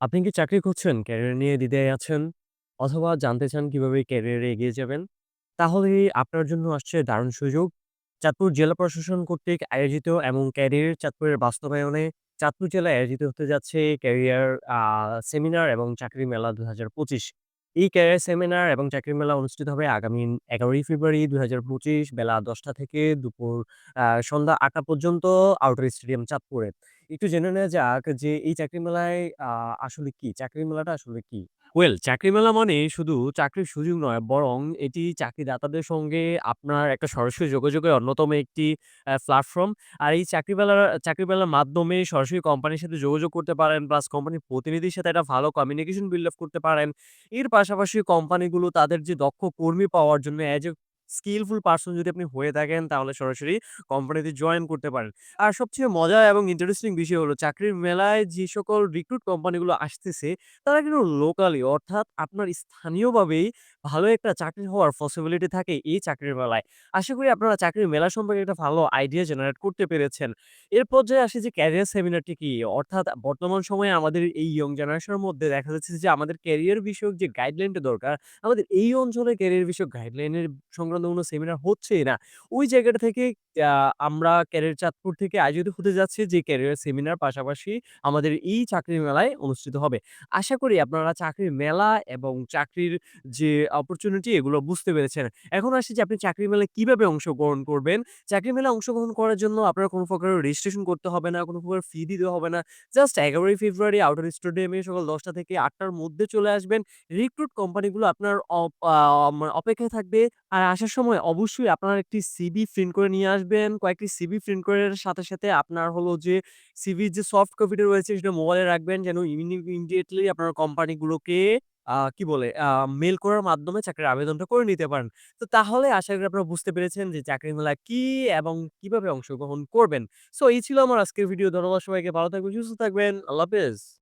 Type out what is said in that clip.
আপনি কি চাকরি খুঁজছেন? ক্যারিয়ার নিয়ে দ্বিধায় আছেন? অথবা জানতে চান কীভাবে ক্যারিয়ারে এগিয়ে যাবেন? তাহলে আপনার জন্য আসছে দারুণ সুযোগ। চাঁদপুর জেলা প্রশাসন কর্তৃক আয়োজিত এবং ক্যারিয়ার চাঁদপুরের বাস্তবায়নে চাঁদপুর জেলায় আয়োজিত হতে যাচ্ছে ক্যারিয়ার সেমিনার এবং চাকরি মেলা ২০২৫। এই ক্যারিয়ার সেমিনার এবং চাকরি মেলা অনুষ্ঠিত হবে আগামী ১১ই ফেব্রুয়ারি ২০২৫ বেলা ১০টা থেকে দুপুর সন্ধ্যা আটটা পর্যন্ত আউটার স্টেডিয়াম চাঁদপুরে। একটু জেনে নেওয়া যাক যে এই চাকরি মেলায় আসলে কি? চাকরি মেলাটা আসলে কি? ওয়েল চাকরি মেলা মানে শুধু চাকরির সুযোগ নয়, বরং এটি চাকরিদাতাদের সঙ্গে আপনার একটা সরাসরি যোগাযোগের অন্যতম একটি প্ল্যাটফর্ম। আর এই চাকরি মেলার চাকরি মেলার মাধ্যমে সরাসরি কোম্পানির সাথে যোগাযোগ করতে পারেন প্লাস কোম্পানির প্রতিনিধির সাথে একটা ভালো কমিউনিকেশন বিল্ড আপ করতে পারেন। এর পাশাপাশি কোম্পানিগুলো তাদের যে দক্ষ কর্মী পাওয়ার জন্য অ্যাজ এ স্কিলফুল পার্সন যদি আপনি হয়ে থাকেন তাহলে সরাসরি কোম্পানিতে জয়েন করতে পারেন। আর সবচেয়ে মজা এবং ইন্টারেস্টিং বিষয় হলো চাকরির মেলায় যে সকল রিক্রুট কোম্পানিগুলো আসতেছে তারা কিন্তু লোকালি অর্থাৎ আপনার স্থানীয়ভাবেই ভালো একটা চাকরি হওয়ার পসিবিলিটি থাকে এই চাকরির মেলায়। আশা করি আপনারা চাকরির মেলা সম্পর্কে একটা ভালো আইডিয়া জেনারেট করতে পেরেছেন। এর পর্যায়ে আসি যে ক্যারিয়ার সেমিনারটি কি? অর্থাৎ বর্তমান সময়ে আমাদের এই ইয়ং জেনারেশনের মধ্যে দেখা যাচ্ছে যে আমাদের ক্যারিয়ার বিষয়ক যে গাইডলাইনটা দরকার, আমাদের এই অঞ্চলে ক্যারিয়ার বিষয়ক গাইডলাইনের সংক্রান্ত কোনো সেমিনার হচ্ছেই না। ওই জায়গাটা থেকে আমরা ক্যারিয়ার চাঁদপুর থেকে আয়োজিত হতে যাচ্ছি যে ক্যারিয়ার সেমিনার পাশাপাশি আমাদের এই চাকরির মেলায় অনুষ্ঠিত হবে। আশা করি আপনারা চাকরির মেলা এবং চাকরির যে অপরচুনিটি এগুলো বুঝতে পেরেছেন। এখন আসি যে আপনি চাকরি মেলায় কীভাবে অংশগ্রহণ করবেন? চাকরি মেলায় অংশগ্রহণ করার জন্য আপনার কোনো প্রকারের রেজিস্ট্রেশন করতে হবে না, কোনো প্রকার ফি দিতে হবে না। জাস্ট ১১ই ফেব্রুয়ারি আউটার স্টেডিয়ামে সকাল ১০টা থেকে ৮টার মধ্যে চলে আসবেন। রিক্রুট কোম্পানিগুলো আপনার অপ মানে অপেক্ষায় থাকবে। আর আসার সময় অবশ্যই আপনার একটি সিভি প্রিন্ট করে নিয়ে। কয়েকটি সিভি প্রিন্ট করার সাথে, সাথে আপনার হলো যে সিভির যে সফট কপিটা রয়েছে সেটা মোবাইলে রাখবেন যেন ইমিডিয়েটলি আপনার কোম্পানিগুলোকে কি বলে? আ মেইল করার মাধ্যমে চাকরির আবেদনটা করে নিতে পারেন। তো তাহলে আশা করি আপনারা বুঝতে পেরেছেন যে চাকরি মেলা কি এবং কীভাবে অংশগ্রহণ করবেন। সো এই ছিল আমার আজকের ভিডিও। ধন্যবাদ সবাইকে। ভালো থাকবেন, সুস্থ থাকবেন। আল্লাহ হাফেজ।